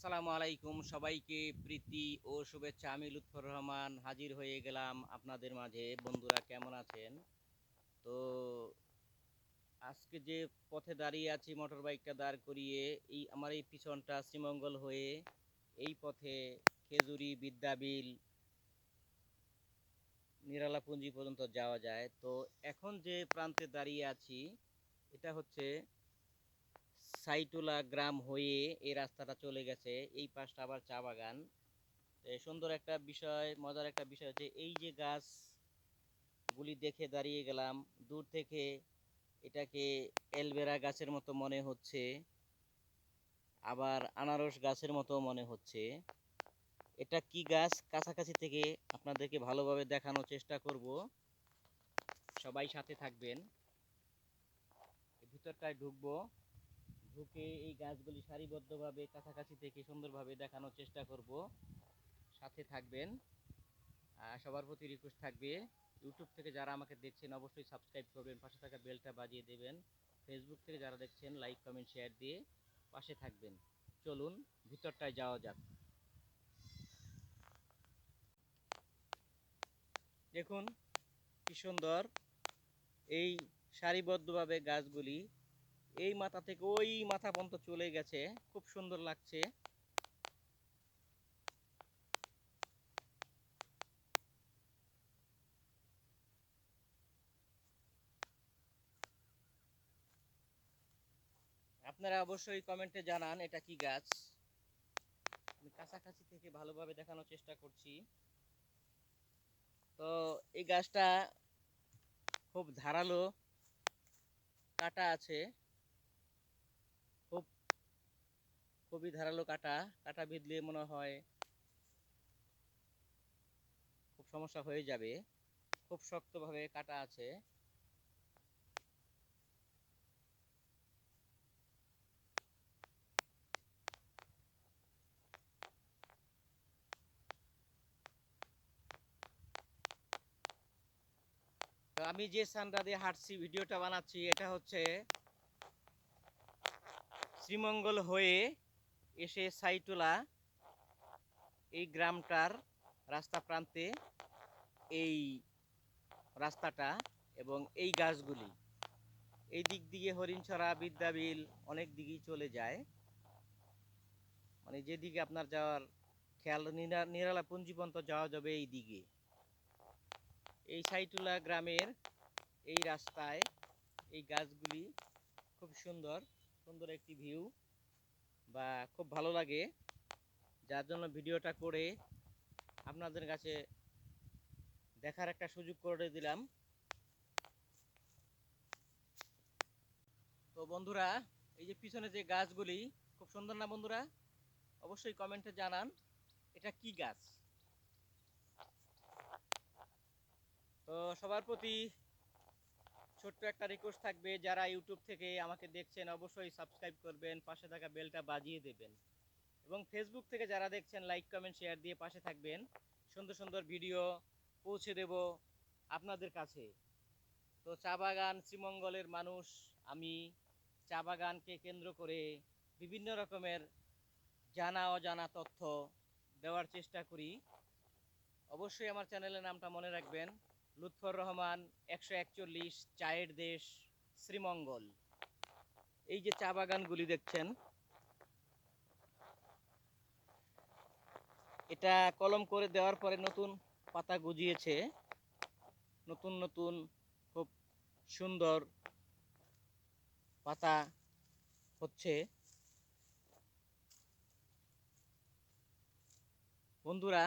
আসসালামু আলাইকুম সবাইকে। প্রীতি ও শুভেচ্ছা, আমি লুৎফর রহমান হাজির হয়ে গেলাম আপনাদের মাঝে। বন্ধুরা, কেমন আছেন? তো আজকে যে পথে দাঁড়িয়ে আছি মোটর বাইকটা দাঁড় করিয়ে, এই আমার এই পিছনটা শ্রীমঙ্গল হয়ে, এই পথে খেজুরি, বিদ্যাবিল, নিরালাপুঞ্জি পর্যন্ত যাওয়া যায়। তো এখন যে প্রান্তে দাঁড়িয়ে আছি, এটা হচ্ছে সাইটুলা গ্রাম হয়ে এই রাস্তাটা চলে গেছে। এই পাশটা আবার চা বাগান। সুন্দর একটা বিষয়, মজার একটা বিষয় হচ্ছে এই যে গাছ গুলি দেখে দাঁড়িয়ে গেলাম, দূর থেকে এটাকে এলবেরা গাছের মতো মনে হচ্ছে, আবার আনারস গাছের মতো মনে হচ্ছে। এটা কি গাছ? কাছাকাছি থেকে আপনাদেরকে ভালোভাবে দেখানোর চেষ্টা করব। সবাই সাথে থাকবেন। ভিতরটায় ঢুকবো। ঢুকে এই গাছগুলি সারিবদ্ধভাবে, কাছাকাছি থেকে সুন্দরভাবে দেখানোর চেষ্টা করব। সাথে থাকবেন। সবার প্রতি রিকোয়েস্ট থাকবে ইউটিউব থেকে যারা আমাকে দেখছেন অবশ্যই সাবস্ক্রাইব করবেন, পাশে থাকা বেলটা বাজিয়ে দেবেন। ফেসবুক থেকে যারা দেখছেন লাইক কমেন্ট শেয়ার দিয়ে পাশে থাকবেন। চলুন, ভিতরটায় যাওয়া যাক। দেখুন, কি সুন্দর। এই সারিবদ্ধভাবে গাছগুলি এই মাথা থেকে ওই মাথা পর্যন্ত চলে গেছে। খুব সুন্দর লাগছে। আপনারা অবশ্যই কমেন্টে জানান এটা কি গাছ। আমি কাছাকাছি থেকে ভালোভাবে দেখানোর চেষ্টা করছি। তো এই গাছটা খুব ধারালো কাটা আছে খুব খুবই ধারালো কাটা কাটা বিঁধলে মনে হয় খুব সমস্যা হয়ে যাবে। খুব শক্তভাবে কাটা আছে। আমি যে সানটা দিয়ে হাঁটছি, ভিডিওটা বানাচ্ছি, এটা হচ্ছে শ্রীমঙ্গল হয়ে এসে সাইটোলা, এই গ্রামটার রাস্তা প্রান্তে এই রাস্তাটা এবং এই গাছগুলি। এই দিক দিয়ে হরিণছড়া, বিদ্যাবিল অনেক দিকেই চলে যায়। মানে যেদিকে আপনার যাওয়ার খেয়াল, নিরা, নিরালা পুঞ্জি যাওয়া যাবে এই দিকে। এই সাইটুলা গ্রামের এই রাস্তায় এই গাছগুলি খুব সুন্দর সুন্দর একটি ভিউ। বা খুব ভালো লাগে। যার জন্য ভিডিওটা করে আপনাদের কাছে দেখার একটা সুযোগ করে দিলাম। তো বন্ধুরা, এই যে পিছনে যে গাছগুলি, খুব সুন্দর না বন্ধুরা? অবশ্যই কমেন্টে জানান, এটা কি গাছ? তো সবার প্রতি ছোট্ট একটা রিকোয়েস্ট থাকবে, যারা ইউটিউব থেকে আমাকে দেখছেন, অবশ্যই সাবস্ক্রাইব করবেন, পাশে থাকা বেলটা বাজিয়ে দেবেন। এবং ফেসবুক থেকে যারা দেখছেন লাইক কমেন্ট শেয়ার দিয়ে পাশে থাকবেন। সুন্দর সুন্দর ভিডিও পৌঁছে দেব আপনাদের কাছে। তো চা বাগান, শ্রীমঙ্গলের মানুষ, আমি চা বাগানকে কেন্দ্র করে বিভিন্ন রকমের জানা, অজানা তথ্য দেওয়ার চেষ্টা করি। অবশ্যই আমার চ্যানেলের নামটা মনে রাখবেন। লুৎফর রহমান, একশো একচল্লিশ, চায়ের দেশ, শ্রীমঙ্গল। এই যে চা বাগানগুলি দেখছেন, এটা কলম করে দেওয়ার পরে নতুন পাতা গুজিয়েছে। নতুন নতুন খুব সুন্দর পাতা হচ্ছে। বন্ধুরা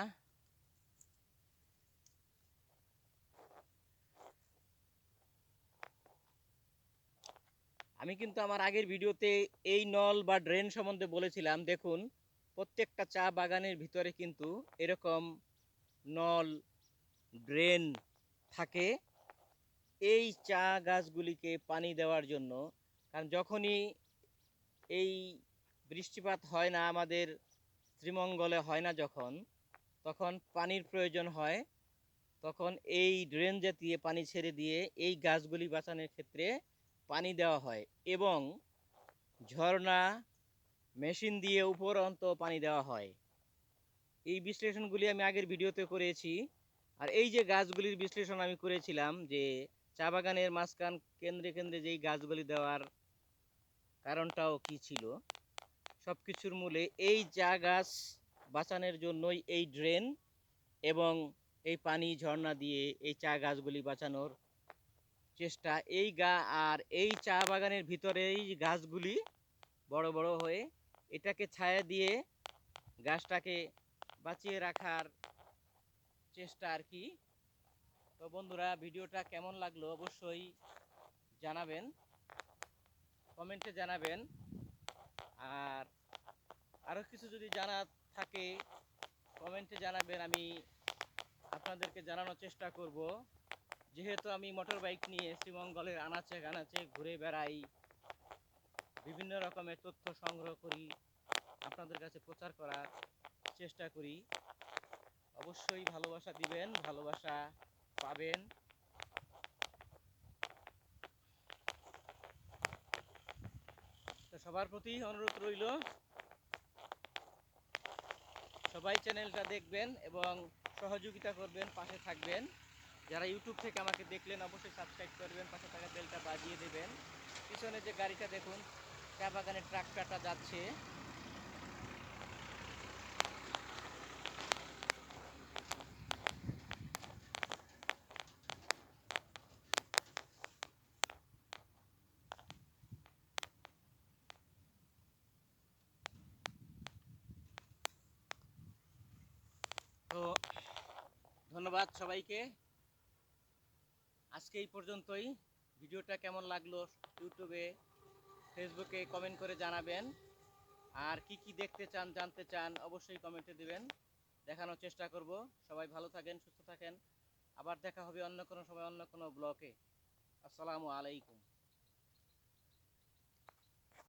আমি কিন্তু আমার আগের ভিডিওতে এই নল বা ড্রেন সম্বন্ধে বলেছিলাম, দেখুন, প্রত্যেকটা চা বাগানের ভিতরে কিন্তু এরকম নল, ড্রেন থাকে। এই চা গাছগুলিকে পানি দেওয়ার জন্য, কারণ যখনই এই বৃষ্টিপাত হয় না, আমাদের শ্রীমঙ্গলে হয় না যখন, তখন পানির প্রয়োজন হয়। তখন এই ড্রেন জাতীয় পানি ছেড়ে দিয়ে এই গাছগুলি বাঁচানোর ক্ষেত্রে পানি দেওয়া হয় এবং ঝর্ণা, মেশিন দিয়ে উপরন্ত পানি দেওয়া হয়। এই বিশ্লেষণগুলি আমি আগের ভিডিওতে করেছি। আর এই যে গাছগুলির বিশ্লেষণ আমি করেছিলাম যে চা বাগানের মাঝখান কেন্দ্রে কেন্দ্রে যেই গাছগুলি দেওয়ার কারণটাও কি ছিল সব কিছুর মূলে এই চা গাছ বাঁচানোর জন্যই এই ড্রেন এবং এই পানি ঝর্ণা দিয়ে এই চা গাছগুলি বাঁচানোর চেষ্টা। এই গা, আর এই চা বাগানের ভিতরে এই গাছগুলি বড় বড় হয়ে এটাকে ছায়া দিয়ে গাছটাকে বাঁচিয়ে রাখার চেষ্টা আর কি। তো বন্ধুরা, ভিডিওটা কেমন লাগল অবশ্যই জানাবেন, কমেন্টে জানাবেন। আর আরও কিছু যদি জানা থাকে, কমেন্টে জানাবেন, আমি আপনাদেরকে জানানোর চেষ্টা করব। যেহেতু আমি মোটর বাইক নিয়ে শ্রীমঙ্গলের আনাচে কানাচে ঘুরে বেড়াই, বিভিন্ন রকমের তথ্য সংগ্রহ করি, আপনাদের কাছে প্রচার করার চেষ্টা করি, অবশ্যই ভালোবাসা দিবেন, ভালোবাসা পাবেন। সবার প্রতি অনুরোধ রইল, সবাই চ্যানেলটা দেখবেন এবং সহযোগিতা করবেন, পাশে থাকবেন। যারা ইউটিউব থেকে আমাকে দেখলেন, অবশ্যই সাবস্ক্রাইব করবেন, পাশে থাকা বেলটা বাজিয়ে দেবেন। পিছনে যে গাড়িটা দেখুন, চা বাগানের ট্রাক্টরটা যাচ্ছে। তো ধন্যবাদ সবাইকে। আজকে এই পর্যন্তই। ভিডিওটা কেমন লাগল ইউটিউবে, ফেসবুকে কমেন্ট করে জানাবেন। আর কি কি দেখতে চান, জানতে চান, অবশ্যই কমেন্টে দেবেন। দেখানোর চেষ্টা করব। সবাই ভালো থাকেন, সুস্থ থাকেন। আবার দেখা হবে অন্য কোনো সময়, অন্য কোনো ব্লকে। আসসালামু আলাইকুম।